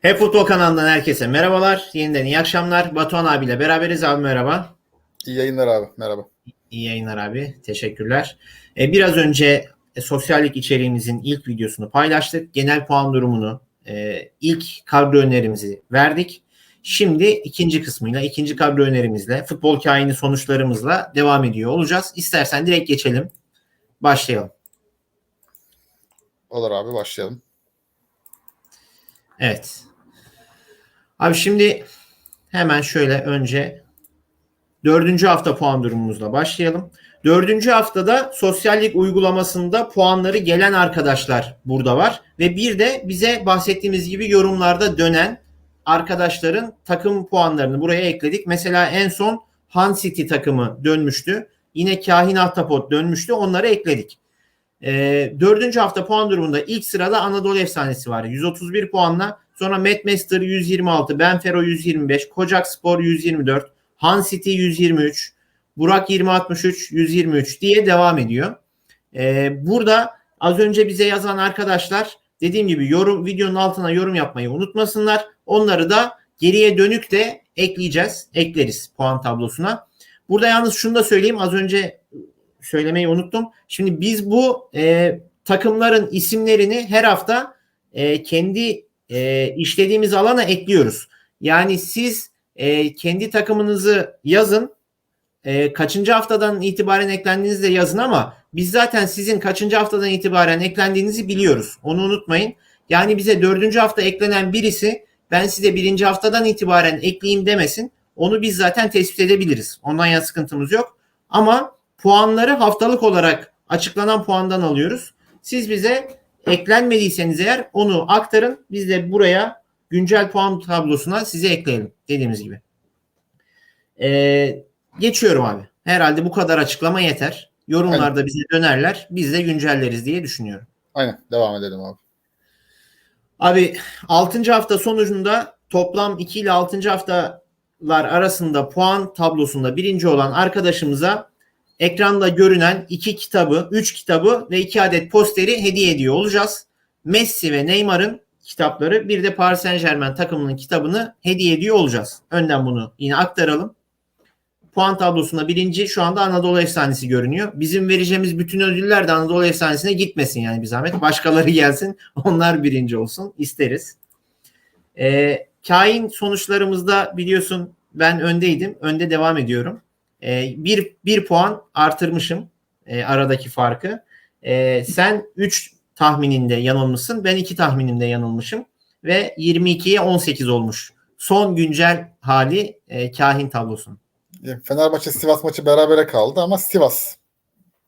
Hep Futbol kanalından herkese merhabalar. Yeniden iyi akşamlar. Batuhan abiyle beraberiz. Abi merhaba. İyi yayınlar abi. Merhaba. İyi yayınlar abi. Teşekkürler. Ee, biraz önce e, sosyallik içeriğimizin ilk videosunu paylaştık. Genel puan durumunu, e, ilk kadro önerimizi verdik. Şimdi ikinci kısmıyla, ikinci kadro önerimizle, futbol kaini sonuçlarımızla devam ediyor olacağız. İstersen direkt geçelim. Başlayalım. Olur abi başlayalım. Evet. Abi şimdi hemen şöyle önce dördüncü hafta puan durumumuzla başlayalım. Dördüncü haftada sosyallik uygulamasında puanları gelen arkadaşlar burada var. Ve bir de bize bahsettiğimiz gibi yorumlarda dönen arkadaşların takım puanlarını buraya ekledik. Mesela en son Han City takımı dönmüştü. Yine Kahin Ahtapot dönmüştü. Onları ekledik. E, dördüncü hafta puan durumunda ilk sırada Anadolu Efsanesi var. 131 puanla. Sonra Metmaster 126, Benfero 125, Kocak Spor 124, Han City 123, Burak 2063, 123 diye devam ediyor. E, burada az önce bize yazan arkadaşlar dediğim gibi yorum videonun altına yorum yapmayı unutmasınlar. Onları da geriye dönük de ekleyeceğiz. Ekleriz puan tablosuna. Burada yalnız şunu da söyleyeyim. Az önce söylemeyi unuttum. Şimdi biz bu e, takımların isimlerini her hafta e, kendi e, işlediğimiz alana ekliyoruz. Yani siz e, kendi takımınızı yazın. E, kaçıncı haftadan itibaren eklendiğinizde yazın ama biz zaten sizin kaçıncı haftadan itibaren eklendiğinizi biliyoruz. Onu unutmayın. Yani bize dördüncü hafta eklenen birisi ben size birinci haftadan itibaren ekleyeyim demesin. Onu biz zaten tespit edebiliriz. Ondan ya sıkıntımız yok. Ama puanları haftalık olarak açıklanan puandan alıyoruz. Siz bize eklenmediyseniz eğer onu aktarın. Biz de buraya güncel puan tablosuna size ekleyelim dediğimiz gibi. Ee, geçiyorum abi. Herhalde bu kadar açıklama yeter. Yorumlarda bize dönerler. Biz de güncelleriz diye düşünüyorum. Aynen devam edelim abi. Abi 6. hafta sonucunda toplam 2 ile 6. haftalar arasında puan tablosunda birinci olan arkadaşımıza ekranda görünen iki kitabı, üç kitabı ve iki adet posteri hediye ediyor olacağız. Messi ve Neymar'ın kitapları bir de Paris Saint Germain takımının kitabını hediye ediyor olacağız. Önden bunu yine aktaralım. Puan tablosunda birinci şu anda Anadolu Efsanesi görünüyor. Bizim vereceğimiz bütün ödüller de Anadolu Efsanesi'ne gitmesin yani bir zahmet. Başkaları gelsin onlar birinci olsun isteriz. Ee, kain sonuçlarımızda biliyorsun ben öndeydim. Önde devam ediyorum. E, bir, bir puan artırmışım e, aradaki farkı. E, sen 3 tahmininde yanılmışsın. Ben 2 tahminimde yanılmışım. Ve 22'ye 18 olmuş. Son güncel hali e, kahin tablosunun. Fenerbahçe Sivas maçı berabere kaldı ama Sivas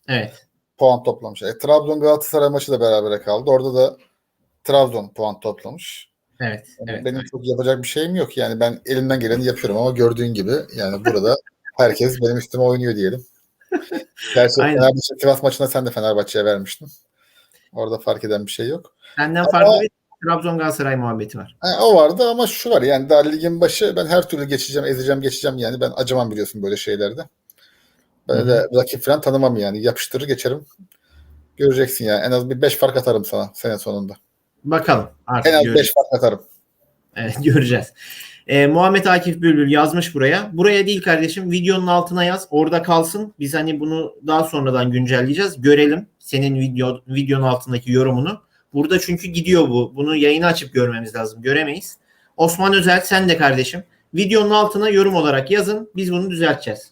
Evet. puan toplamış. E, Trabzon Galatasaray maçı da berabere kaldı. Orada da Trabzon puan toplamış. Evet. evet. Benim çok yapacak bir şeyim yok. Yani ben elimden geleni yapıyorum ama gördüğün gibi yani burada herkes benim üstüme oynuyor diyelim. Gerçi. Fenerbahçe Sivas maçında sen de Fenerbahçe'ye vermiştin. Orada fark eden bir şey yok. Senden Ama- farklı bir Trabzon Galatasaray muhabbeti var. Ha, o vardı ama şu var yani daha ligin başı ben her türlü geçeceğim, ezeceğim, geçeceğim yani ben acımam biliyorsun böyle şeylerde. Böyle rakip falan tanımam yani. Yapıştırır geçerim. Göreceksin yani. En az bir 5 fark atarım sana sene sonunda. Bakalım. Artık En az göreceğiz. 5 fark atarım. Evet, göreceğiz. Ee, Muhammed Akif Bülbül yazmış buraya. Buraya değil kardeşim videonun altına yaz. Orada kalsın. Biz hani bunu daha sonradan güncelleyeceğiz. Görelim senin video videonun altındaki yorumunu. Burada çünkü gidiyor bu. Bunu yayını açıp görmemiz lazım. Göremeyiz. Osman Özel sen de kardeşim. Videonun altına yorum olarak yazın. Biz bunu düzelteceğiz.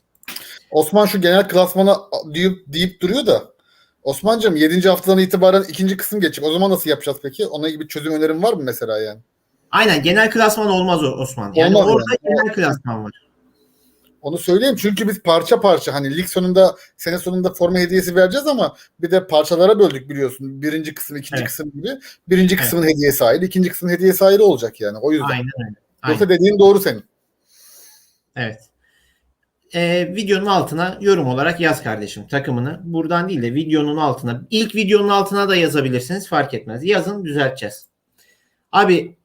Osman şu genel klasmana deyip, deyip duruyor da Osman'cığım 7. haftadan itibaren ikinci kısım geçecek. O zaman nasıl yapacağız peki? Ona gibi çözüm önerim var mı mesela yani? Aynen genel klasman olmaz o Osman. Yani Olmaz orada yani. genel klasman var. Onu söyleyeyim çünkü biz parça parça hani lig sonunda sene sonunda forma hediyesi vereceğiz ama bir de parçalara böldük biliyorsun. Birinci kısım, ikinci Evet. kısım gibi. Birinci kısmın hediyesi ayrı, ikinci kısmın hediyesi ayrı olacak yani. O yüzden. Aynen öyle. Aynen. Yoksa dediğin doğru senin. Evet. Ee, videonun altına yorum olarak yaz kardeşim takımını. Buradan değil de videonun altına. ilk videonun altına da yazabilirsiniz fark etmez. Yazın düzelteceğiz. Abi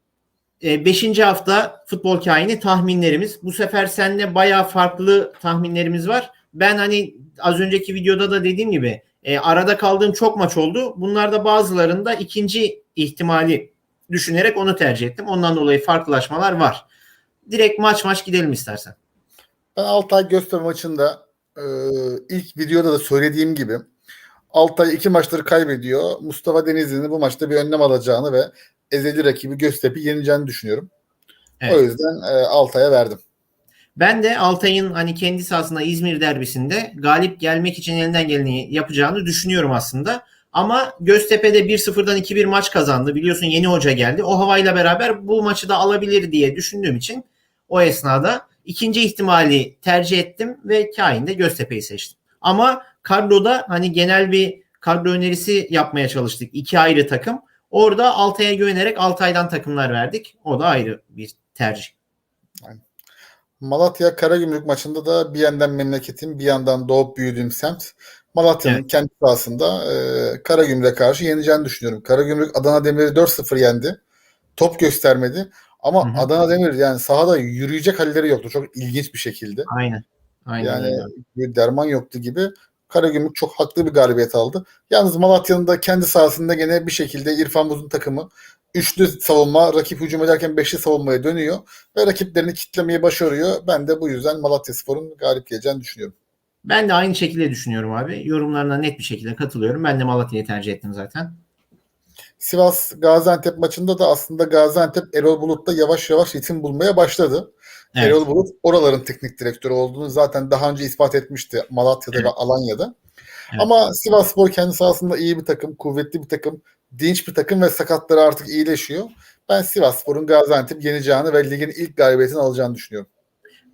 5. hafta futbol kaini tahminlerimiz. Bu sefer seninle bayağı farklı tahminlerimiz var. Ben hani az önceki videoda da dediğim gibi e, arada kaldığım çok maç oldu. Bunlarda bazılarında ikinci ihtimali düşünerek onu tercih ettim. Ondan dolayı farklılaşmalar var. Direkt maç maç gidelim istersen. Ben Altay Göztepe maçında e, ilk videoda da söylediğim gibi Altay iki maçları kaybediyor. Mustafa Denizli'nin bu maçta bir önlem alacağını ve ezeli rakibi Göztepe'yi yeneceğini düşünüyorum. Evet. O yüzden e, Altay'a verdim. Ben de Altay'ın hani kendi sahasında İzmir derbisinde galip gelmek için elinden geleni yapacağını düşünüyorum aslında. Ama Göztepe'de 1-0'dan 2-1 maç kazandı. Biliyorsun yeni hoca geldi. O havayla beraber bu maçı da alabilir diye düşündüğüm için o esnada ikinci ihtimali tercih ettim ve kainde Göztepe'yi seçtim. Ama kadroda hani genel bir kadro önerisi yapmaya çalıştık. İki ayrı takım. Orada Altay'a güvenerek Altay'dan takımlar verdik. O da ayrı bir tercih. Malatya Karagümrük maçında da bir yandan memleketim bir yandan doğup büyüdüğüm semt. Malatya'nın Evet. kendi sahasında e, Karagümrük'e karşı yeneceğini düşünüyorum. Karagümrük Adana Demir'i 4-0 yendi. Top göstermedi. Ama Hı hı. Adana Demir yani sahada yürüyecek halleri yoktu. Çok ilginç bir şekilde. Aynen. Aynen Yani öyle. bir derman yoktu gibi. Karagümrük çok haklı bir galibiyet aldı. Yalnız Malatya'nın da kendi sahasında gene bir şekilde İrfan Buz'un takımı üçlü savunma, rakip hücum ederken beşli savunmaya dönüyor ve rakiplerini kitlemeyi başarıyor. Ben de bu yüzden Malatya Spor'un galip geleceğini düşünüyorum. Ben de aynı şekilde düşünüyorum abi. Yorumlarına net bir şekilde katılıyorum. Ben de Malatya'yı tercih ettim zaten. Sivas Gaziantep maçında da aslında Gaziantep Erol Bulut'ta yavaş yavaş ritim bulmaya başladı. Evet. Erol Bulut oraların teknik direktörü olduğunu zaten daha önce ispat etmişti Malatya'da Evet. ve Alanya'da. Evet. Ama Sivasspor kendi sahasında iyi bir takım, kuvvetli bir takım, dinç bir takım ve sakatları artık iyileşiyor. Ben Sivasspor'un Gaziantep yeneceğini ve ligin ilk galibiyetini alacağını düşünüyorum.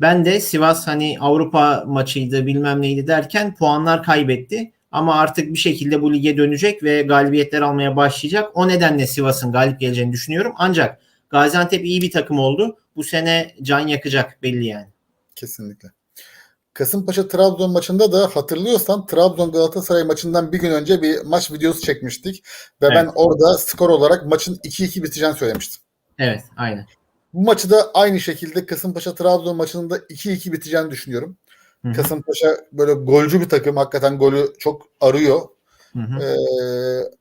Ben de Sivas hani Avrupa maçıydı bilmem neydi derken puanlar kaybetti. Ama artık bir şekilde bu lige dönecek ve galibiyetler almaya başlayacak. O nedenle Sivas'ın galip geleceğini düşünüyorum. Ancak Gaziantep iyi bir takım oldu. Bu sene can yakacak belli yani. Kesinlikle. Kasımpaşa Trabzon maçında da hatırlıyorsan Trabzon Galatasaray maçından bir gün önce bir maç videosu çekmiştik ve ben Evet. orada skor olarak maçın 2-2 biteceğini söylemiştim. Evet aynen. Bu maçı da aynı şekilde Kasımpaşa Trabzon maçının da 2-2 biteceğini düşünüyorum. Hı hı, Kasımpaşa böyle golcü bir takım. Hakikaten golü çok arıyor. hı hı. Ee,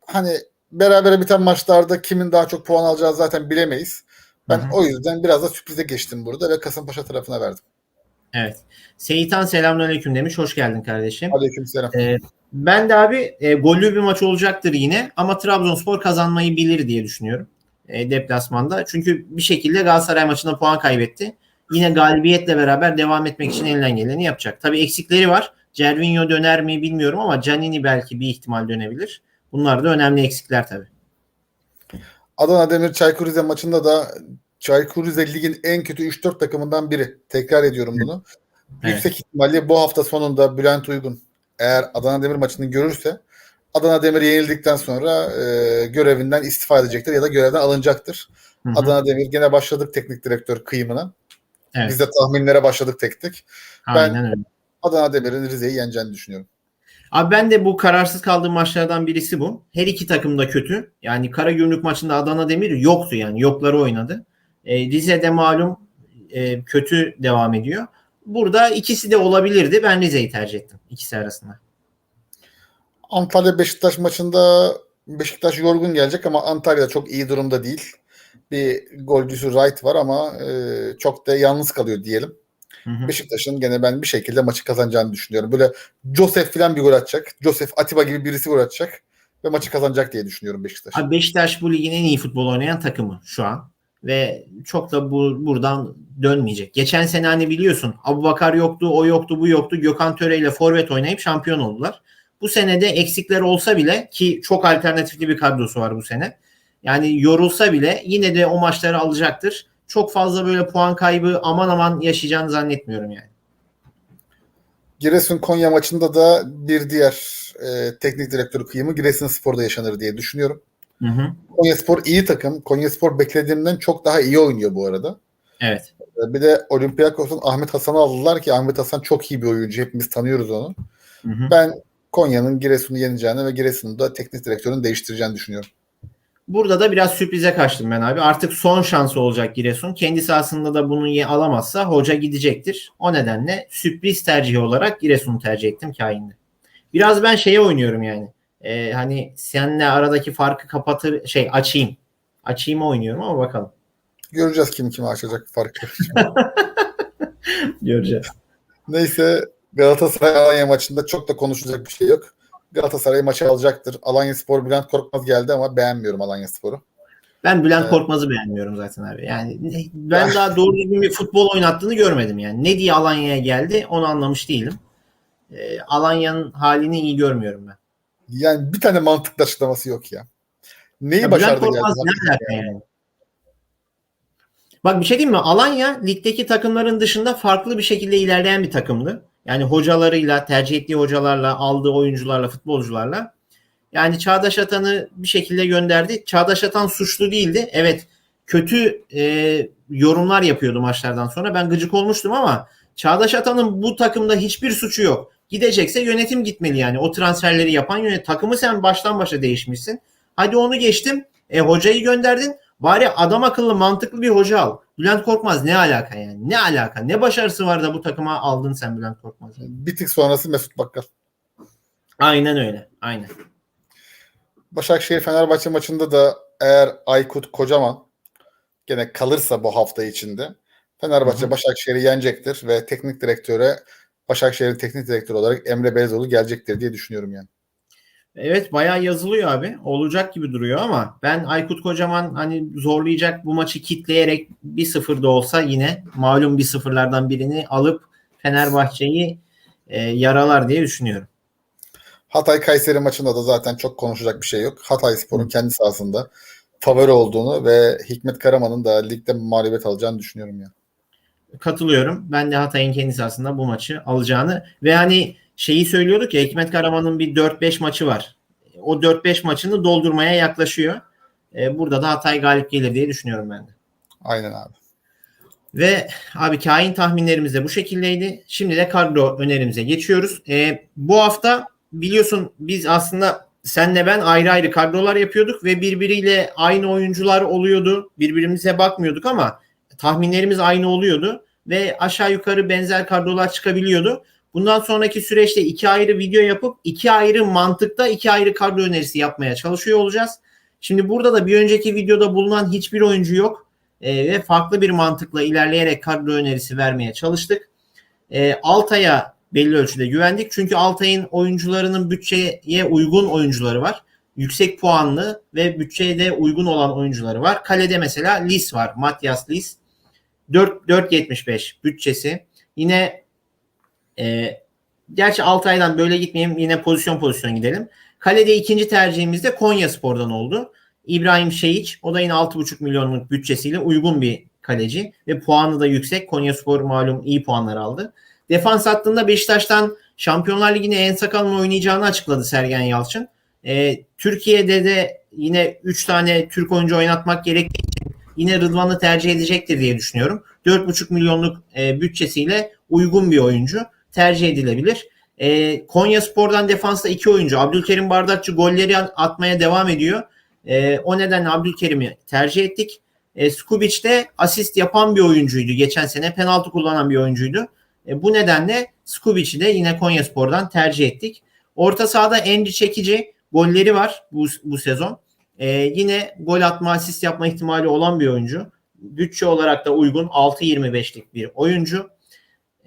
hani berabere biten maçlarda kimin daha çok puan alacağı zaten bilemeyiz. Ben Hı hı. o yüzden biraz da sürprize geçtim burada ve Kasımpaşa tarafına verdim. Evet. Seyitan selamünaleyküm demiş. Hoş geldin kardeşim. Aleykümselam. Ee, ben de abi e, gollü bir maç olacaktır yine ama Trabzonspor kazanmayı bilir diye düşünüyorum e, deplasmanda. Çünkü bir şekilde Galatasaray maçında puan kaybetti. Yine galibiyetle beraber devam etmek için elinden geleni yapacak. Tabii eksikleri var. Cervinho döner mi bilmiyorum ama Canini belki bir ihtimal dönebilir. Bunlar da önemli eksikler tabii. Adana Demir Çaykur Rize maçında da Çaykur Rize ligin en kötü 3-4 takımından biri. Tekrar ediyorum bunu. Evet. Yüksek ihtimalle bu hafta sonunda Bülent Uygun eğer Adana Demir maçını görürse Adana Demir yenildikten sonra e, görevinden istifa edecektir ya da görevden alınacaktır. Hı hı. Adana Demir gene başladık teknik direktör kıyımına. Evet. Biz de tahminlere başladık tek tek. Aynen öyle. Adana Demir'in Rize'yi yeneceğini düşünüyorum. Abi ben de bu kararsız kaldığım maçlardan birisi bu. Her iki takım da kötü. Yani Karagümrük maçında Adana Demir yoktu yani. Yokları oynadı. E, Rize'de malum e, kötü devam ediyor. Burada ikisi de olabilirdi. Ben Rize'yi tercih ettim ikisi arasında. Antalya Beşiktaş maçında Beşiktaş yorgun gelecek ama Antalya çok iyi durumda değil. Bir golcüsü Wright var ama e, çok da yalnız kalıyor diyelim. Beşiktaş'ın gene ben bir şekilde maçı kazanacağını düşünüyorum. Böyle Joseph falan bir gol atacak. Joseph Atiba gibi birisi gol atacak ve maçı kazanacak diye düşünüyorum Beşiktaş. Abi Beşiktaş bu ligin en iyi futbol oynayan takımı şu an. Ve çok da bu buradan dönmeyecek. Geçen sene hani biliyorsun Abu Bakar yoktu, o yoktu, bu yoktu. Gökhan Töre ile forvet oynayıp şampiyon oldular. Bu sene de eksikler olsa bile ki çok alternatifli bir kadrosu var bu sene. Yani yorulsa bile yine de o maçları alacaktır. Çok fazla böyle puan kaybı aman aman yaşayacağını zannetmiyorum yani. Giresun Konya maçında da bir diğer e, teknik direktör kıyımı Giresun Spor'da yaşanır diye düşünüyorum. Hı hı. Konya Spor iyi takım. Konya Spor beklediğimden çok daha iyi oynuyor bu arada. Evet. E, Bir de Olympiakos'un Ahmet Hasan'ı aldılar ki Ahmet Hasan çok iyi bir oyuncu. Hepimiz tanıyoruz onu. Hı hı. Ben Konya'nın Giresun'u yeneceğini ve Giresun'u da teknik direktörün değiştireceğini düşünüyorum. Burada da biraz sürprize kaçtım ben abi. Artık son şansı olacak Giresun. Kendi sahasında da bunu alamazsa hoca gidecektir. O nedenle sürpriz tercihi olarak Giresun'u tercih ettim kainde. Biraz ben şeye oynuyorum yani. Ee, hani seninle aradaki farkı kapatır şey açayım. Açayım oynuyorum ama bakalım. Göreceğiz kim kimi açacak farkı. Göreceğiz. Neyse Galatasaray Alanya maçında çok da konuşulacak bir şey yok. Galatasaray maçı alacaktır. Alanya Spor Bülent Korkmaz geldi ama beğenmiyorum Alanya Spor'u. Ben Bülent Evet. Korkmaz'ı beğenmiyorum zaten abi. Yani ben daha doğru düzgün bir futbol oynattığını görmedim yani. Ne diye Alanya'ya geldi onu anlamış değilim. Ee, Alanya'nın halini iyi görmüyorum ben. Yani bir tane mantıklı açıklaması yok ya. Neyi Ya Bülent başardı geldi? Korkmaz ne yani? Bak bir şey diyeyim mi? Alanya ligdeki takımların dışında farklı bir şekilde ilerleyen bir takımdı. Yani hocalarıyla, tercih ettiği hocalarla, aldığı oyuncularla, futbolcularla. Yani Çağdaş Atan'ı bir şekilde gönderdi. Çağdaş Atan suçlu değildi. Evet kötü e, yorumlar yapıyordu maçlardan sonra. Ben gıcık olmuştum ama Çağdaş Atan'ın bu takımda hiçbir suçu yok. Gidecekse yönetim gitmeli yani. O transferleri yapan yönetim. Takımı sen baştan başa değişmişsin. Hadi onu geçtim. E, hocayı gönderdin. Bari adam akıllı mantıklı bir hoca al. Bülent Korkmaz ne alaka yani? Ne alaka? Ne başarısı var da bu takıma aldın sen Bülent Korkmaz'ı? Bir tık sonrası Mesut Bakkal. Aynen öyle. Aynen. Başakşehir Fenerbahçe maçında da eğer Aykut Kocaman gene kalırsa bu hafta içinde Fenerbahçe. Başakşehir'i yenecektir ve teknik direktöre Başakşehir'in teknik direktörü olarak Emre Belezoğlu gelecektir diye düşünüyorum yani. Evet bayağı yazılıyor abi. Olacak gibi duruyor ama ben Aykut Kocaman hani zorlayacak bu maçı kitleyerek 1-0 da olsa yine malum 1-0'lardan birini alıp Fenerbahçe'yi e, yaralar diye düşünüyorum. Hatay Kayseri maçında da zaten çok konuşacak bir şey yok. Hatay Spor'un kendi sahasında favori olduğunu ve Hikmet Karaman'ın da ligde mağlubiyet alacağını düşünüyorum yani. Katılıyorum. Ben de Hatay'ın kendisi aslında bu maçı alacağını ve hani şeyi söylüyorduk ya Hikmet Karaman'ın bir 4-5 maçı var. O 4-5 maçını doldurmaya yaklaşıyor. E, burada da Hatay galip gelir diye düşünüyorum ben de. Aynen abi. Ve abi kain tahminlerimiz de bu şekildeydi. Şimdi de kadro önerimize geçiyoruz. E, bu hafta biliyorsun biz aslında senle ben ayrı ayrı kadrolar yapıyorduk ve birbiriyle aynı oyuncular oluyordu. Birbirimize bakmıyorduk ama tahminlerimiz aynı oluyordu ve aşağı yukarı benzer kadrolar çıkabiliyordu. Bundan sonraki süreçte iki ayrı video yapıp iki ayrı mantıkta iki ayrı kadro önerisi yapmaya çalışıyor olacağız. Şimdi burada da bir önceki videoda bulunan hiçbir oyuncu yok e, ve farklı bir mantıkla ilerleyerek kadro önerisi vermeye çalıştık. E, Altay'a belli ölçüde güvendik. Çünkü Altay'ın oyuncularının bütçeye uygun oyuncuları var. Yüksek puanlı ve bütçeye de uygun olan oyuncuları var. Kalede mesela Lis var. Matias Lis. 4 4.75 bütçesi. Yine e, gerçi Altay'dan böyle gitmeyeyim. Yine pozisyon pozisyon gidelim. Kalede ikinci tercihimiz de Konya Spor'dan oldu. İbrahim Şehiç. O da yine 6,5 milyonluk bütçesiyle uygun bir kaleci ve puanı da yüksek. Konya Spor malum iyi puanlar aldı. Defans hattında Beşiktaş'tan Şampiyonlar Ligi'ne en sakalın oynayacağını açıkladı Sergen Yalçın. Ee, Türkiye'de de yine 3 tane Türk oyuncu oynatmak gerektiği için yine Rıdvan'ı tercih edecektir diye düşünüyorum. 4,5 milyonluk e, bütçesiyle uygun bir oyuncu tercih edilebilir. E, Konya Spor'dan defansta iki oyuncu. Abdülkerim Bardakçı golleri atmaya devam ediyor. E, o nedenle Abdülkerim'i tercih ettik. E, Skubic de asist yapan bir oyuncuydu. Geçen sene penaltı kullanan bir oyuncuydu. E, bu nedenle Skubic'i de yine Konya Spor'dan tercih ettik. Orta sahada Endi Çekici golleri var bu, bu sezon. E, yine gol atma, asist yapma ihtimali olan bir oyuncu. Bütçe olarak da uygun 6.25'lik bir oyuncu.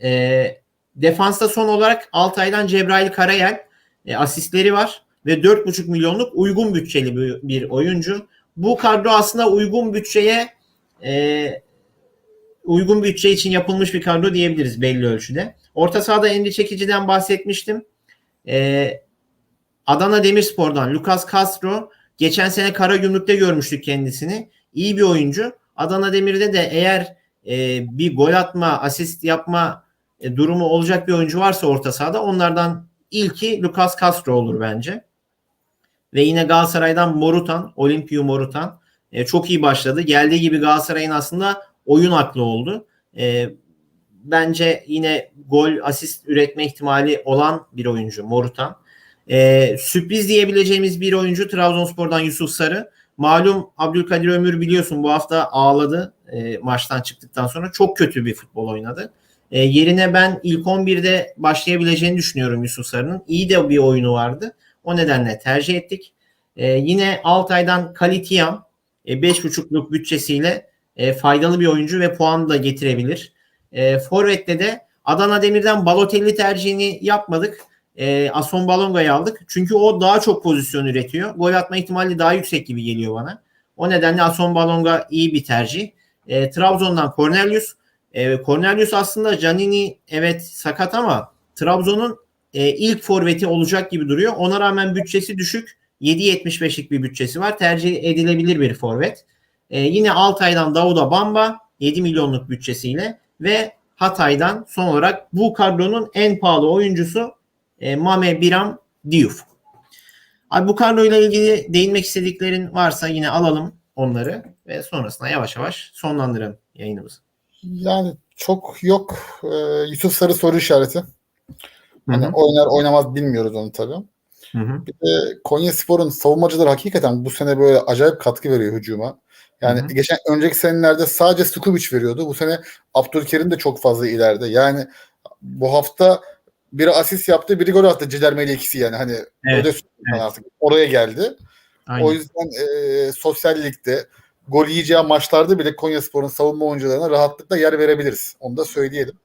E, defansta son olarak Altay'dan Cebrail Karayel e, asistleri var ve 4.5 milyonluk uygun bütçeli bir, bir oyuncu. Bu kadro aslında uygun bütçeye e, uygun bütçe için yapılmış bir kadro diyebiliriz belli ölçüde. Orta sahada Endi Çekici'den bahsetmiştim. Ee, Adana Demirspor'dan Lucas Castro geçen sene Karagümrük'te görmüştük kendisini. İyi bir oyuncu. Adana Demir'de de eğer e, bir gol atma, asist yapma e, durumu olacak bir oyuncu varsa orta sahada onlardan ilki Lucas Castro olur bence. Ve yine Galatasaray'dan Morutan, Olimpio Morutan e, çok iyi başladı. Geldiği gibi Galatasaray'ın aslında oyun aklı oldu. E, bence yine gol, asist üretme ihtimali olan bir oyuncu Morutan. E, sürpriz diyebileceğimiz bir oyuncu Trabzonspor'dan Yusuf Sarı. Malum Abdülkadir Ömür biliyorsun bu hafta ağladı e, maçtan çıktıktan sonra. Çok kötü bir futbol oynadı. E, yerine ben ilk 11'de başlayabileceğini düşünüyorum Yusuf Sarı'nın. İyi de bir oyunu vardı. O nedenle tercih ettik. E, yine Altay'dan Kalitiyam e, 5.5'luk bütçesiyle e, faydalı bir oyuncu ve puan da getirebilir. E, Forvet'te de Adana Demir'den Balotelli tercihini yapmadık. E, Ason Balonga'yı aldık. Çünkü o daha çok pozisyon üretiyor. Gol atma ihtimali daha yüksek gibi geliyor bana. O nedenle Ason Balonga iyi bir tercih. E, Trabzon'dan Cornelius. E, Cornelius aslında Canini evet sakat ama Trabzon'un e, ilk forveti olacak gibi duruyor. Ona rağmen bütçesi düşük. 7.75'lik bir bütçesi var. Tercih edilebilir bir forvet. E, yine Altay'dan Davuda Bamba 7 milyonluk bütçesiyle ve Hatay'dan son olarak bu kadronun en pahalı oyuncusu e, Mame Biram Diouf. Abi bu kadroyla ilgili değinmek istediklerin varsa yine alalım onları ve sonrasında yavaş yavaş sonlandıralım yayınımızı. Yani çok yok. Ee, Yusuf Sarı soru işareti. Hani Hı hı. oynar oynamaz bilmiyoruz onu tabii. Hı hı. Bir de Konya Spor'un savunmacıları hakikaten bu sene böyle acayip katkı veriyor hücuma. Yani Hı hı. geçen önceki senelerde sadece Skubic veriyordu. Bu sene Abdülkerim de çok fazla ileride. Yani bu hafta biri asist yaptı, biri gol attı. Ciderme ile ikisi yani. Hani Evet, öyle evet. artık. Oraya geldi. Aynen. O yüzden e, sosyal ligde gol yiyeceği maçlarda bile Konya Spor'un savunma oyuncularına rahatlıkla yer verebiliriz. Onu da söyleyelim.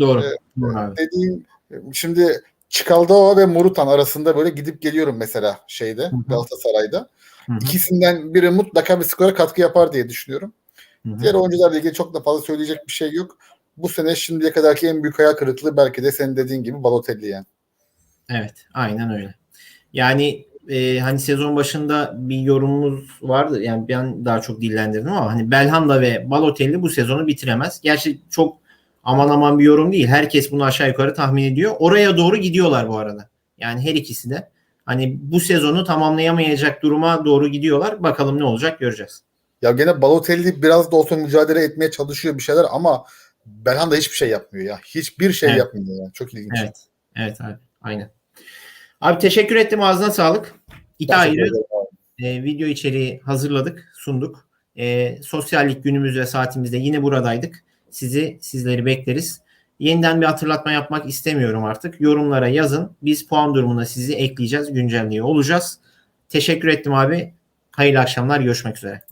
Doğru. e, Doğru. Dediğim şimdi Çikaldao ve Morutan arasında böyle gidip geliyorum mesela şeyde hı. Galatasaray'da. Hı hı. İkisinden biri mutlaka bir skora katkı yapar diye düşünüyorum. Hı hı. Diğer oyuncularla ilgili çok da fazla söyleyecek bir şey yok. Bu sene şimdiye kadarki en büyük hayal kırıklığı belki de senin dediğin gibi Balotelli yani. Evet, aynen öyle. Yani e, hani sezon başında bir yorumumuz vardı. Yani ben daha çok dillendirdim ama hani Belhanda ve Balotelli bu sezonu bitiremez. Gerçi çok aman aman bir yorum değil. Herkes bunu aşağı yukarı tahmin ediyor. Oraya doğru gidiyorlar bu arada. Yani her ikisi de. Hani bu sezonu tamamlayamayacak duruma doğru gidiyorlar. Bakalım ne olacak göreceğiz. Ya gene Balotelli biraz da olsa mücadele etmeye çalışıyor bir şeyler ama Belhanda hiçbir şey yapmıyor ya. Hiçbir şey Evet. yapmıyor yani. Çok ilginç. Evet. Evet abi. Aynen. Abi teşekkür ettim. Ağzına sağlık. İki ayrı e, video içeriği hazırladık, sunduk. E, sosyallik günümüz ve saatimizde yine buradaydık. Sizi, sizleri bekleriz. Yeniden bir hatırlatma yapmak istemiyorum artık. Yorumlara yazın. Biz puan durumuna sizi ekleyeceğiz, güncelliyor olacağız. Teşekkür ettim abi. Hayırlı akşamlar. Görüşmek üzere.